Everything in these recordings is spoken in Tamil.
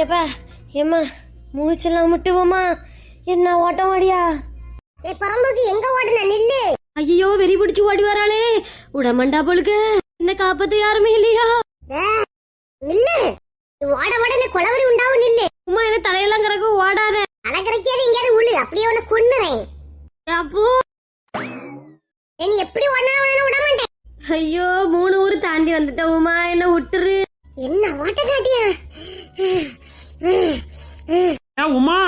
ஏப்பா ஏம்மா மூச்செல்லாம் முட்டுவோமா? என்ன ஓட்டம் ஓடியா? ஏய் பரம்புக்கு எங்க ஓடுன? நில்லு. ஐயோ வெறி பிடிச்சு ஓடி வராளே. உடமண்டா பொழுக்கு. என்ன காப்பாத்த யாருமே இல்லையா? நில்லு. நீ ஓட உடனே குளவரி உண்டாவும் நில்லு. உமா என்ன தலையெல்லாம் கறக்க ஓடாத. அலக்கரைக்காது எங்கேயாவது உள்ளு. அப்படியே உன்னை கொன்னுறேன். அப்போ? நீ எப்படி ஓடனா உடனே விட மாட்டேன். ஐயோ மூணு ஊர் தாண்டி வந்துட்ட உமா. என்ன விட்டுரு என்ன ஓட்ட காட்டியா ஏ உமா.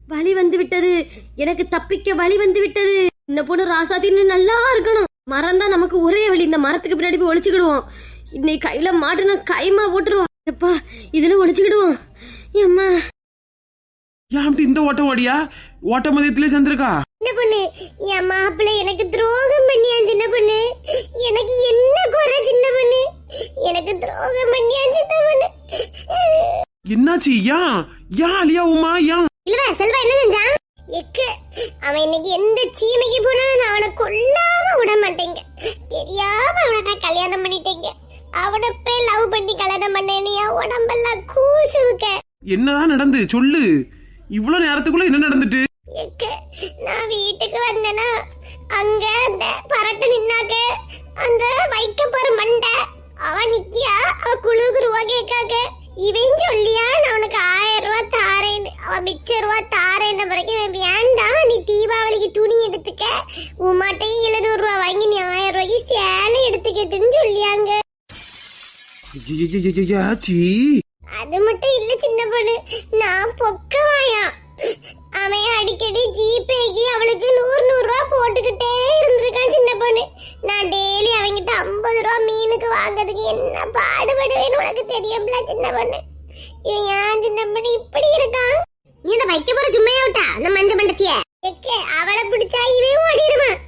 வழி வந்து விட்டது எனக்கு தப்பிக்க வழி வந்து விட்டது இந்த பொண்ணு ராசாத்தின்னு நல்லா இருக்கணும். மரம் தான் நமக்கு ஒரே வழி இந்த மரத்துக்கு பின்னாடி போய் ஒளிச்சுக்கிடுவோம். இன்னைக்கு கையில மாட்டுனா கைமா போட்டுருவோம். எப்பா இதுல ஒளிச்சுக்கிடுவோம். ஏம்மா. ஏன் இந்த ஓட்டம் ஓடியா? ஓட்ட மதியத்திலே சேர்ந்திருக்கா? சின்ன பொண்ணு என் மாப்பிள்ளை எனக்கு துரோகம் பண்ணியா சின்ன பொண்ணு. எனக்கு என்ன குறை சின்ன பொண்ணு? எனக்கு துரோகம் பண்ணியா சின்ன பொண்ணு. என்னாச்சு? ஏன் ஏன் அலியா உமா ஏன் இல்லவா செல்வா என்ன செஞ்சான்? எக்கு அவன் இன்னைக்கு எந்த சீமைக்கு போனாலும் நான் அவனை கொல்லாம விட மாட்டேங்க. தெரியாம அவனை நான் கல்யாணம் பண்ணிட்டேங்க. அவனை போய் லவ் பண்ணி கல்யாணம் பண்ணேன்னு என் உடம்பெல்லாம் கூசுவுக்க என்னதான் நடந்து சொல்லு. இவ்வளவு நேரத்துக்குள்ள என்ன நடந்துட்டு? நான் வீட்டுக்கு வந்தேனா அங்க அந்த பரட்டு நின்னாக்க அந்த வைக்க போற மண்டை. அவன் நிக்கியா? அவ குழுக்கு ரூபா கேட்காக்க இவன் சொல்லியா நான் உனக்கு ஆயிரம் ரூபா தாரேன்னு. அவன் மிச்ச ரூபா தாரேன்ன பிறகு வேண்டாம் நீ தீபாவளிக்கு துணி எடுத்துக்க. உமாட்டையும் எழுநூறு ரூபா வாங்கி நீ ஆயிரம் ரூபாய்க்கு சேலை எடுத்துக்கிட்டுன்னு சொல்லியாங்க. அது மட்டும் இல்ல சின்ன பொண்ணு. நான் பொக்கவாயா அவன் அடிக்கடி ஜிபேக்கு அவளுக்கு நூறு நூறு ரூபா போட்டுக்கிட்டே இருந்திருக்கான் சின்ன பொண்ணு. நான் டெய்லி அவங்கிட்ட ஐம்பது ரூபா மீனுக்கு வாங்குறதுக்கு என்ன பாடுபடுவேன்னு உனக்கு தெரியும்ல சின்ன பொண்ணு? இவன் ஏன் சின்ன பொண்ணு இப்படி இருக்கான்? நீ அதை வைக்க போற சும்மையா விட்டா? அந்த மஞ்ச மண்டச்சிய அவளை பிடிச்சா இவன் ஓடிடுவான்.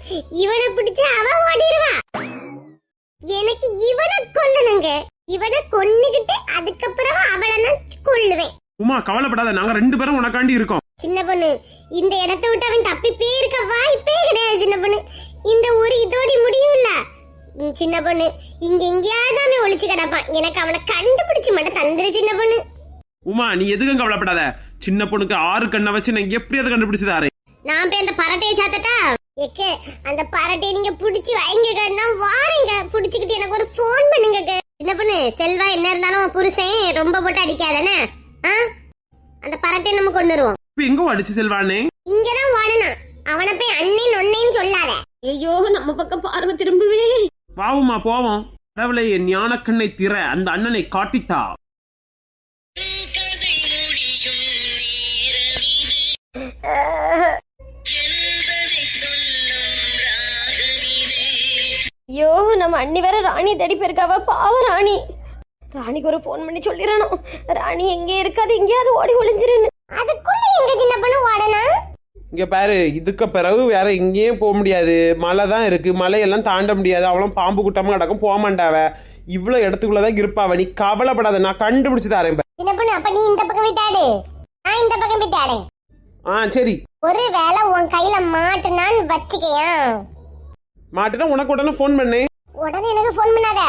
இவனை பிடிச்சா அவ ஓடிடுவா எனக்கு இவனை கொல்லணுங்க. இவனை கொன்னுகிட்டு அதுக்கப்புறம் அவளை நான் கொல்லுவேன். உமா கவலைப்படாத. நாங்க ரெண்டு பேரும் உனக்காண்டி இருக்கோம். சின்ன பொண்ணு இந்த இடத்தை விட்டு அவன் தப்பி போயிருக்க வாய்ப்பே கிடையாது சின்ன பொண்ணு. இந்த ஊரு இதோடி முடியும்ல? சின்ன பொண்ணு இங்க எங்கேயாவது அவன் ஒளிச்சு கிடப்பான். எனக்கு அவனை கண்டுபிடிச்சு மட்டும் தந்துரு சின்ன பொண்ணு. உமா நீ எதுக்கும் கவலைப்படாத? சின்ன பொண்ணுக்கு ஆறு கண்ணை வச்சு நான் எப்படி அதை கண்டுபிடிச்சு தாரேன்? நான் போய் அந்த பரட்டையை சாத்தட்டா? எக்கு அந்த பரட்டையை நீங்க புடிச்சு வைங்க நான் வாரேங்க. புடிச்சுக்கிட்டு எனக்கு ஒரு ஃபோன் பண்ணுங்க. சின்ன பொண்ணு செல்வா என்ன இருந்தாலும் புருஷன் ரொம்ப போட்டு அடிக்காதானே ஆ? அந்த பரட்டையை நம்ம கொண்டுருவோம் இப்ப எங்க அடிச்சு செல்வானே. இங்கதான் ஓடணும் அவனை போய் அண்ணன் ஒன்னேன்னு சொல்லாத. ஐயோ நம்ம பக்கம் பார்வை திரும்புவே. வா உமா போவோம். கடவுளை என் ஞானக்கண்ணை திற. அந்த அண்ணனை காட்டித்தா. ஐயோ நம்ம அண்ணி வேற ராணி தேடி போயிருக்காவ. பாவ ராணி. ராணிக்கு ஒரு ஃபோன் பண்ணி சொல்லிடணும். ராணி எங்கே இருக்காது எங்கேயாவது ஓடி ஒளிஞ்சிருன்னு. அதுக்குள்ள எங்க சின்ன பொண்ணு ஓடணும் இங்க பாரு இதுக்கு பிறகு வேற எங்கேயும் போக முடியாது. மலை தான் இருக்கு. மலையெல்லாம் தாண்ட முடியாது. அவளும் பாம்பு குட்டமா கிடக்கும். போக மாட்டாவ. இவ்வளவு இடத்துக்குள்ளதான் இருப்பாவ. நீ கவலைப்படாத. நான் கண்டுபிடிச்சு தரேன். சின்ன பொண்ணு அப்ப நீ இந்த பக்கம் தேடு. நான் இந்த பக்கம் தேடேன். ஆ சரி. ஒரு வேளை உன் கையில மாட்டுனான்னு வச்சுக்கையன் மாட்டுனா உனக்கு உடனே ஃபோன் பண்ணேன் உடனே எனக்கு ஃபோன் பண்ணாத.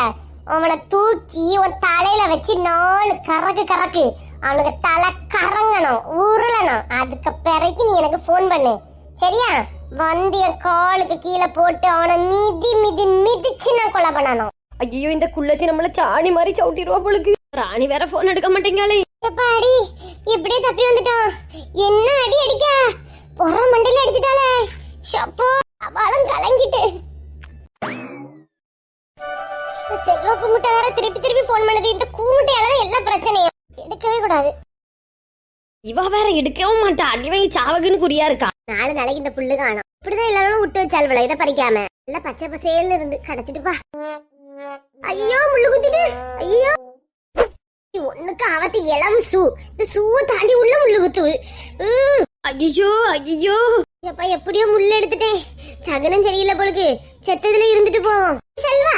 அவனை தூக்கி உன் தலையில வச்சு நாலு கறக்கு கறக்கு அவனுக்கு தலை கறங்கணும் உருளணும். அதுக்கு பிறகு நீ எனக்கு ஃபோன் பண்ணு. சரியா? வந்து என் காலுக்கு கீழே போட்டு அவனை மிதி மிதி மிதிச்சு நான் கொலை பண்ணணும். ஐயோ இந்த குள்ளச்சி நம்மள சாணி மாதிரி சவுட்டிடுவா பொழுது ராணி வேற ஃபோன் எடுக்க மாட்டேங்காளே. எப்பா அடி? இப்படியே தப்பி வந்துட்டான். என்ன அடி அடிக்க? புற மண்டையில அடிச்சிட்டாளே. ஷப்போ அவளும் கலங்கிட்டு. இந்த செல்வ கும்பிட்ட வேற திருப்பி திருப்பி போன் பண்ணுது. இந்த கூமுட்டையால எல்லா பிரச்சனையும். எடுக்கவே கூடாது. இவ வேற எடுக்கவும் மாட்டா. அடிவங்க சாவகுன்னு குறியா இருக்கா? நாலு நாளைக்கு இந்த புல்லு காணும். இப்படிதான் எல்லாரும் விட்டு வச்சால் இதை பறிக்காம. எல்லாம் பச்சை பசேல்னு இருந்து. கிடைச்சிட்டு பா. ஐயோ முள்ளு குத்திட்டு. ஐயோ. ஒண்ணுக்கு அவத்து இளவு சூ. இந்த சூவை தாண்டி உள்ள முள்ளு குத்துவு உம். ஐயோ ஐயோ எப்பா எப்படியோ முள்ள எடுத்துட்டேன். சகனம் சரியில்லை போலுக்கு. செத்ததுல இருந்துட்டு போவோம் செல்வா.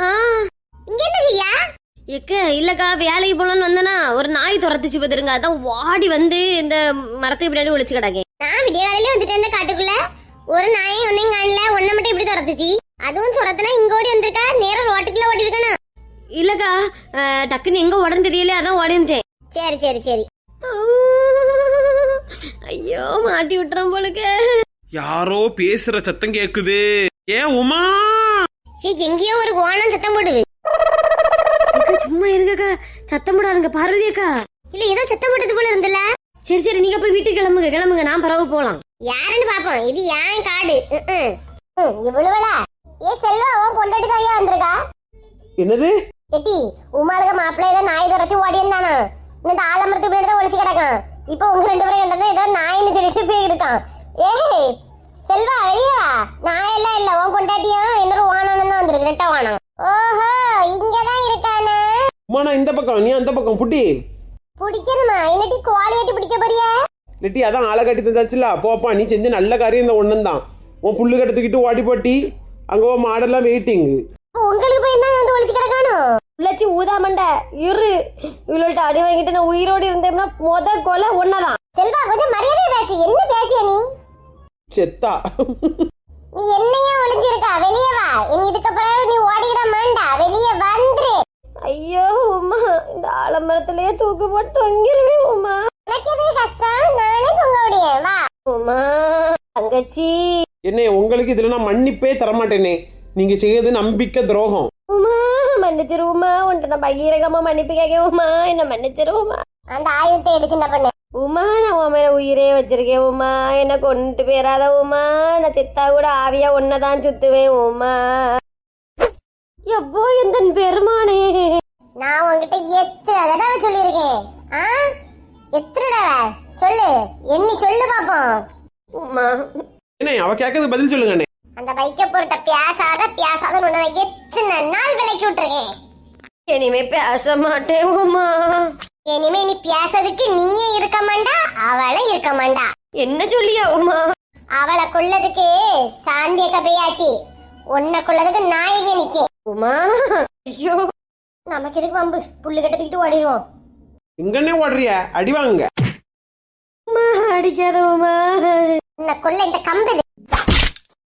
இங்க என்ன செய்யா? எக்க இல்லக்கா வேலைக்கு போலான்னு வந்தனா ஒரு நாய் துரத்துச்சு பார்த்துருங்க அதான் வாடி வந்து இந்த மரத்துக்கு பின்னாடி ஒளிச்சு கிடக்கேன். நான் விடிய காலையில வந்துட்டேன் இந்த காட்டுக்குள்ள. ஒரு நாயும் ஒன்னையும் காணல. ஒன்ன மட்டும் எப்படி துரத்துச்சு. அதுவும் துரத்துனா இங்க ஓடி வந்திருக்கா நேரா ரோட்டுக்குள்ள ஓடி இருக்கணும் இல்லக்கா டக்குன்னு எங்க உடம்பு தெரியல அதான் உடஞ்சிட்டேன் சரி சரி சரி. ஐயோ மாட்டி விட்டுறோம் போலுக்கு. யாரோ பேசுற சத்தம் கேக்குது. ஏ உமா? சீ, எங்கேயோ ஒரு ஓணம் சத்தம் போடுது. சும்மா இருங்கக்கா. சத்தம் போடாதுங்க. பார்வதி அக்கா. இல்ல ஏதோ சத்தம் போட்டது போல இருந்துல. சரி சரி நீங்க போய் வீட்டுக்கு கிளம்புங்க. கிளம்புங்க. நான் பரவ போலாம். யாருன்னு பாப்போம் இது ஏன் காடு? இவ்வளவுல? ஏ செல்வா உன் பொண்டாட்டி தான் வந்திருக்கா? என்னது? எட்டி உமாளுக மாப்பிள்ளை ஏதோ நாய் துரத்தி ஓடி இருந்தானோ இந்த ஆலமரத்துக்கு பின்னாடி தான் ஒளிச்சு கிடக்கும் இப்போ உங்க ரெண்டு பேரும் கண்டா ஏதோ நாயின்னு சொல்லிட்டு போய் இருக்கான் ஏய் செல்வா வெளியே வா. நாய் எல்லாம் இல்ல உன் பொண்டாட்டியும் இன்னொரு வானம் தான் வந்திருக்கு. ரெட்ட வானம். ஓஹோ இங்கதான் இருக்கானே. உமா நான் இந்த பக்கம். நீ அந்த பக்கம். புட்டி. பிடிக்கணுமா? இன்னட்டி கோழியாட்டி பிடிக்க போறியா? லெட்டி அதான் ஆளை கட்டி தந்தாச்சுல. போப்பா நீ செஞ்ச நல்ல காரியம் இந்த ஒண்ணும் தான் உன் புல்லு கட்டத்துக்கிட்டு ஓடி போட்டி. அங்க உன் மாடெல்லாம் வெயிட்டிங் அப்ப உங்களுக்கு போய் என்ன வந்து ஒளிச்சு கிடக்கானோ? உள்ளச்சி ஊதா மண்டை. இரு. இவ்வளோட்ட அடி வாங்கிட்டு நான் உயிரோடு இருந்தேன்னா மொத கொலை ஒன்னதான் செல்வா கொஞ்சம் மரியாதை பேசு. என்ன செத்தா. நீ என்னையா ஒளிஞ்சிருக்கா? வெளியே வா. இனி இதுக்கப்புறம் நீ ஓடிட மாண்டா வெளியே வந்துரு. ஐயோ உமா. இந்த ஆலமரத்திலேயே தூக்கு போட்டு தொங்கிருவேன் உமா. உனக்கு எதுக்கு கஷ்டம்? நானே தூங்க முடியும் வா. உமா தங்கச்சி. என்ன உங்களுக்கு இதுல நான் மன்னிப்பே தரமாட்டேனே. நீங்க செய்யறது நம்பிக்கை துரோகம். உமா மன்னிச்சிரு உமா. உன்ட்ட நான் பகீரகமா மன்னிப்பு கேட்க உமா. என்ன மன்னிச்சிரு உமா. அந்த ஆயுதத்தை எடுத்து என்ன பண்ணு உமா நான் உன் மேல உயிரே வச்சிருக்கேன் உமா. என்ன கொண்டு போயிடாத உமா. நான் செத்தா கூட ஆவியா ஒன்னதான் சுத்துவேன் உமா. எப்போ எந்த பெருமானே. நான் உன்கிட்ட எத்தனை தடவை சொல்லியிருக்கேன்? ஆ? எத்தனை தடவை? சொல்லு. எண்ணி சொல்லு பாப்போம். உமா. என்ன அவ கேட்கறது பதில் சொல்லுங்க அண்ணே. அந்த பைக்க பொருட்ட பியாசாத பியாசாத உன்னை எத்தனை நாள் விலைக்கு விட்டுருக்கேன்? இனிமே பேச மாட்டேன் உமா. இனிமே நீ பேசதுக்கு நீயே இருக்க மாண்டா அவளை இருக்க மாண்டா என்ன சொல்லியா உமா? அவளை கொல்லதுக்கு சாந்திய கபையாச்சு உன்னை கொல்லதுக்கு நான் இங்க நிக்கேன்? உமா ஐயோ. நமக்கு எதுக்கு வம்பு? புல்லு கட்டத்துக்கிட்டு ஓடிடுவோம். எங்கன்னே ஓடுறிய அடி வாங்குங்க. உமா அடிக்காத உமா. உன்னை கொல்ல இந்த கம்பு.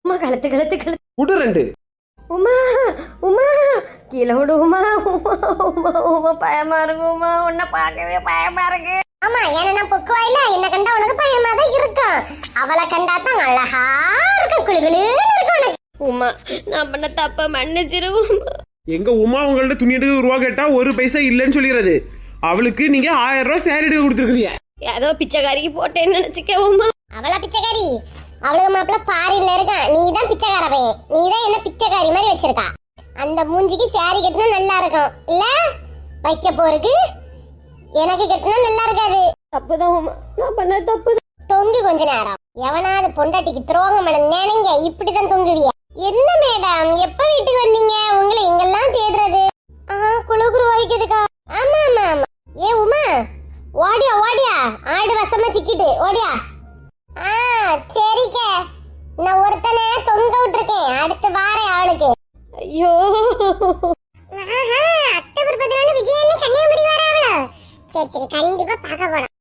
உமா கழுத்து கழுத்து கழுத்து. விடு ரெண்டு. உமா உமா கீழே விடு உமா உமா உமா உமா பயமா இருக்கு உமா உன்னை பார்க்கவே பயமா இருக்கு. ஆமா ஏன்னா நான் பொக்குவா இல்ல என்ன கண்டா உனக்கு பயமா தான் இருக்கும். அவளை கண்டா தான் அழகா இருக்கும் குளு குளுன்னு இருக்கும் உனக்கு. உமா நான் பண்ண தப்ப மன்னிச்சிரு உமா. எங்க உமா உங்கள்ட்ட துணி எடுக்க ரூபா கேட்டா ஒரு பைசா இல்லைன்னு சொல்லிடுறது. அவளுக்கு நீங்க ஆயிரம் ரூபாய் சேரி எடுக்க கொடுத்துருக்கீங்க ஏதோ பிச்சைக்காரிக்கு போட்டேன்னு நினைச்சுக்க உமா. அவளா பிச்சைக்காரி அவளுக்கு மாப்பிள்ள ஃபாரின்ல இருக்கான். நீ தான் பிச்சைக்கார பையன். நீ தான் என்ன பிச்சைக்காரி மாதிரி வச்சிருக்கா. அந்த மூஞ்சிக்கு சாரி கட்டினா நல்லா இருக்கும். இல்ல? வைக்க போறதுக்கு எனக்கு கட்டினா நல்லா இருக்காது. தப்புதான் நான் பண்ண தப்பு தொங்கு கொஞ்ச நேரம். எவனாவது பொண்டாட்டிக்கு துரோகம் நினைங்க. இப்படிதான் தொங்குவிய? என்ன மேடம் எப்ப பார்க்க போறோம்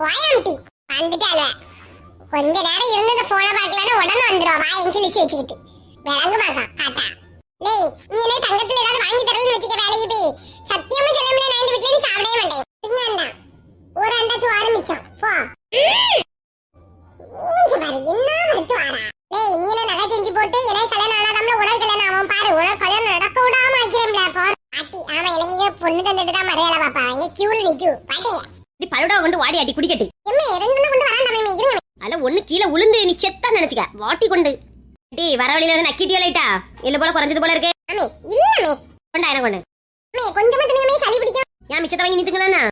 போயாம்டி வந்துட்டால கொஞ்ச நேரம் இருந்து இந்த போனை பார்க்கலன்னா உடனே வந்துடும் வாய் எங்க கிழிச்சு வச்சுக்கிட்டு. விளங்கு மாசம் காட்டா லே நீ என்ன தங்கத்துல ஏதாவது வாங்கி தரலன்னு வச்சுக்க வேலைக்கு போய். சத்தியமா சொல்ல முடியல நான் இந்த வீட்டுல சாப்பிடவே மாட்டேன். திங்கண்டா ஒரு அண்டாச்சு ஆரம்பிச்சோம் போ. பாரு என்ன வருத்து வாரா நீ என்ன நகை செஞ்சு போட்டு எனக்கு கல்யாணம் ஆனாதாம்ல உனக்கு கல்யாணம் ஆகும் பாரு. உனக்கு கல்யாணம் நடக்க விடாம ஆக்கிறேன்ல பாரு ஆமா எனக்கு பொண்ணு தந்துட்டு தான் மறையல பாப்பா. இங்க கியூல நிக்கும் பாட்டியா ரெண்டு கொண்டு வராண்டாமே இருங்க அல்ல ஒண்ணு கீழே உளுந்து நீ செத்தா நினைச்சுக்க. வாட்டி கொண்டு. டேய் வர வழியில இருந்து நக்கிட்டியா லைட்டா? இல்ல போல குறைஞ்சது போல இருக்கு. இல்லமே கொண்டா கொஞ்சமா தின்னுங்கமே சளி பிடிக்கும். ஏன் மிச்சத்தை வாங்கி நித்துங்களா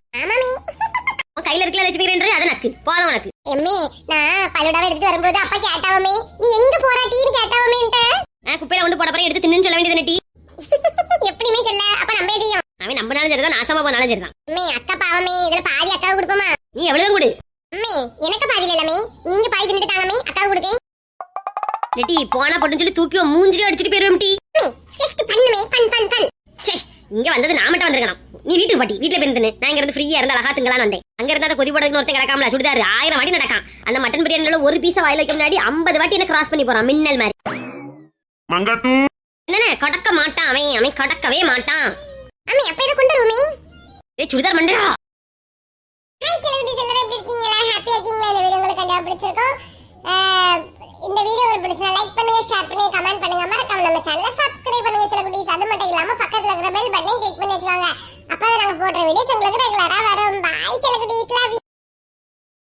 உன் கையில இருக்கல லட்சுமிக்கிறேன் அது நக்கு. போதும் உனக்கு. எம்மே நான் பல்லோடாவை எடுத்துட்டு வரும்போது அப்பா கேட்டாவமே நீ எங்க போறாட்டின்னு கேட்டாவமேன்ட்ட நான் குப்பையில கொண்டு போட போறேன் எடுத்து தின்னு சொல்ல வேண்டியது டீ? எப்படிமே சொல்ல அப்ப நம்ப எதையும் அவன் நம்பினாலும் சரிதான் நாசமா போனாலும் சரிதான். அம்மே அக்கா பாவமே இதுல பாதி அக்காவுக்கு கொடுப்போமா? நீ எவ்வளவு கொடு. அம்மே எனக்கு பாதி இல்லமே நீங்க பாதி தின்னுட்டு தாங்கமே அக்காவுக்கு கொடுக்கேன் டீ போனா போட்டுன்னு சொல்லி தூக்கி மூஞ்சிலே அடிச்சிட்டு போயிருவேன் டீ அம்மே ஜஸ்ட் பண்ணுமே பண் பண் பண் சே இங்க வந்தது நான் மட்டும் வந்திருக்கணும். நீ வீட்டுக்கு பாட்டி வீட்டுல போய் தின்னு நான் இங்க இருந்து ஃப்ரீயா இருந்தா அழகா திங்கலான்னு வந்தேன். அங்க இருந்தா கொதி போடுறதுக்கு ஒருத்தன் கிடக்காமல சுடிதாரு ஆயிரம் வாட்டி நடக்கான். அந்த மட்டன் பிரியாணில ஒரு பீஸ வாயில வைக்க முன்னாடி ஐம்பது வாட்டி என்ன கிராஸ் பண்ணி போறான் மின்னல் மாதிரி. மங்காத்தூ என்னண்ணே கடக்க மாட்டான் அவன் அவன் கடக்கவே மாட்டான். அம்மே அப்ப இதை கொண்டு வருமே ஏ சுடிதார் மண்டா. ஹாய் செலிபிரிட்டி எல்லாரும் எப்படி இருக்கீங்களா ஹாப்பியா இருக்கீங்களா? இந்த வீடியோ உங்களுக்கு கண்டிப்பா பிடிச்சிருக்கும். இந்த வீடியோ உங்களுக்கு பிடிச்சா லைக் பண்ணுங்க ஷேர் பண்ணுங்க கமெண்ட் பண்ணுங்க. மறக்காம நம்ம சேனலை சப்ஸ்கிரைப் பண்ணுங்க செலிபிரிட்டிஸ் அது மட்டும் இல்லாம பக்கத்துல இருக்கிற பெல் பட்டனை கிளிக் பண்ணி வச்சுக்கோங்க அப்பதான் நாங்க போடுற வீடியோஸ் உங்களுக்கு ரெகுலரா வரும். பாய் செலிபிரிட்டிஸ் லவ்